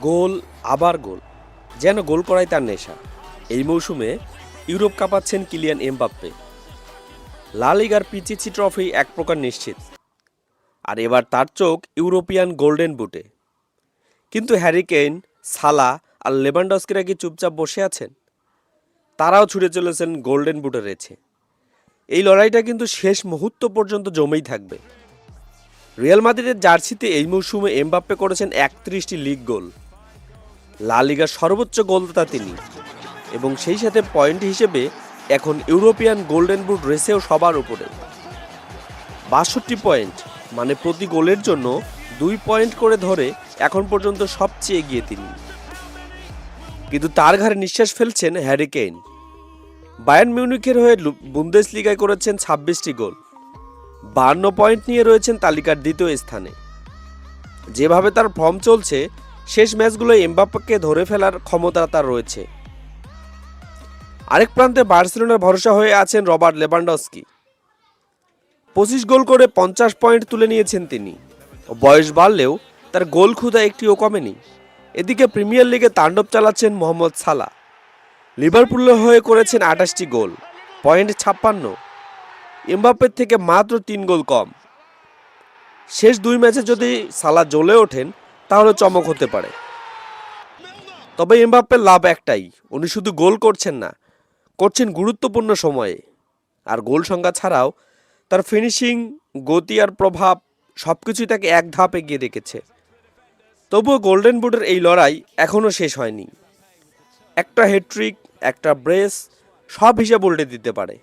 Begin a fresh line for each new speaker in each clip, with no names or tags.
গোল, আবার গোল। যেন গোল করাই তার নেশা। এই মৌসুমে ইউরোপ কাঁপাচ্ছেন কিলিয়ান এমবাপ্পে। লা লিগার পিচিচি ট্রফি এক প্রকার নিশ্চিত। আর এবার তার চোখ ইউরোপিয়ান গোল্ডেন বুটে। কিন্তু হ্যারি কেইন সালা আর লেভানডস্কিরা কি চুপচাপ বসে আছেন? তারাও ছুটে চলেছেন গোল্ডেন বুটের রেছে। এই লড়াইটা কিন্তু শেষ মুহূর্ত পর্যন্ত জমেই থাকবে। রিয়াল মাদ্রিদের জার্সিতে এই মৌসুমে এমবাপ্পে করেছেন একত্রিশটি লিগ গোল। লা লিগার সর্বোচ্চ গোলদাতা তিনি। এবং সেই সাথে পয়েন্ট হিসেবে এখন ইউরোপিয়ান গোল্ডেন বুট রেসেও সবার উপরে। বাষট্টি পয়েন্ট মানে প্রতি গোলের জন্য দুই পয়েন্ট করে ধরে এখন পর্যন্ত সবচেয়ে এগিয়ে তিনি। কিন্তু তার ঘাড়ে নিঃশ্বাস ফেলছেন হ্যারি কেইন। বায়ার্ন মিউনিখের হয়ে বুন্দেস লিগায় করেছেন ছাব্বিশটি গোল। বান্ন পয়েন্ট নিয়ে রয়েছেন তালিকার দ্বিতীয় স্থানে। যেভাবে তার ফর্ম চলছে, শেষ ম্যাচগুলো এমবাপ্পাকে ধরে ফেলার ক্ষমতা তার রয়েছে। আরেক প্রান্তে বার্সেলোনার ভরসা হয়ে আছেন রবার্ট লেবান্ডস্কি পঁচিশ গোল করে পঞ্চাশ পয়েন্ট তুলে নিয়েছেন তিনি। বয়স বাড়লেও তার গোল ক্ষুধা একটিও কমেনি। এদিকে প্রিমিয়ার লিগে তাণ্ডব চালাচ্ছেন মোহাম্মদ সালা লিভারপুলের হয়ে করেছেন আঠাশটি গোল, পয়েন্ট ছাপ্পান্ন। এমবাপ্পের থেকে মাত্র তিন গোল কম। শেষ দুই ম্যাচে যদি সালা জ্বলে ওঠেন, তাহলে চমক হতে পারে। তবে এমবাপ্পের লাভ একটাই, উনি শুধু গোল করছেন না, করছেন গুরুত্বপূর্ণ সময়ে। আর গোল সংখ্যা ছাড়াও তার ফিনিশিং গতি আর প্রভাব সব কিছুই তাকে এক ধাপ এগিয়ে রেখেছে। তবুও গোল্ডেন বুটের এই লড়াই এখনও শেষ হয়নি। একটা হেডট্রিক একটা ব্রেস সব হিসাব উল্টে দিতে পারে।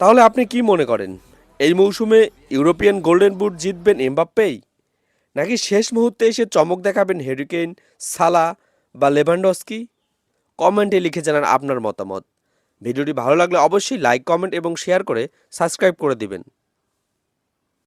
তাহলে আপনি কি মনে করেন? এই মৌসুমে ইউরোপিয়ান গোল্ডেন বুট জিতবেন এমবাপ্পেই? নাকি শেষ মুহূর্তে এসে চমক দেখাবেন হেরিকেন সালা বা লেভানডস্কি? কমেন্টে লিখে জানান আপনার মতামত। ভিডিওটি ভালো লাগলে অবশ্যই লাইক, কমেন্ট এবং শেয়ার করে সাবস্ক্রাইব করে দিবেন।